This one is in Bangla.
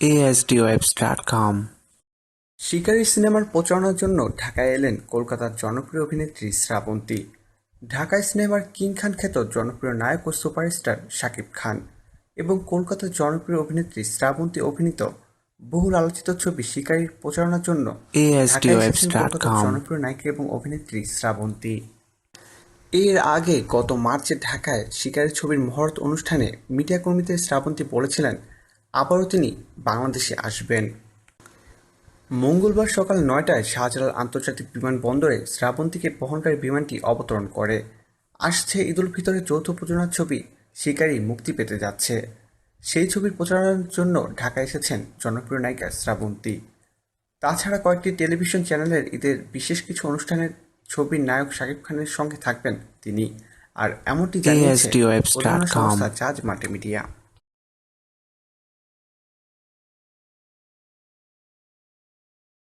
ASDWebs.com শিকারী সিনেমার প্রচারণার জন্য ঢাকায় এলেন কলকাতার জনপ্রিয় অভিনেত্রী শ্রাবন্তী। ঢাকায় সিনেমার কিং খান খ্যাত জনপ্রিয় নায়ক ও সুপারস্টার শাকিব খান এবং কলকাতার জনপ্রিয় অভিনেত্রী শ্রাবন্তী অভিনীত বহুল আলোচিত ছবি শিকারীর প্রচারণার জন্য জনপ্রিয় নায়িকা এবং অভিনেত্রী শ্রাবন্তী। এর আগে গত মার্চে ঢাকায় শিকারী ছবির মহরত অনুষ্ঠানে মিডিয়া কর্মীদের শ্রাবন্তী বলেছিলেন আবারও তিনি বাংলাদেশে আসবেন। মঙ্গলবার সকাল নয়টায় শাহজালাল আন্তর্জাতিক বিমানবন্দরে শ্রাবন্তীকে বহনকারী বিমানটি অবতরণ করে। আসছে ঈদুল ফিতরের যৌথ প্রযোজনার ছবি শিকারী মুক্তি পেতে যাচ্ছে। সেই ছবির প্রচারণার জন্য ঢাকায় এসেছেন জনপ্রিয় নায়িকা শ্রাবন্তী। তাছাড়া কয়েকটি টেলিভিশন চ্যানেলের ঈদের বিশেষ কিছু অনুষ্ঠানের ছবির নায়ক শাকিব খানের সঙ্গে থাকবেন তিনি। আর এমনটি জানিয়েছে সংস্থা জাজ মাল্টিমিডিয়া।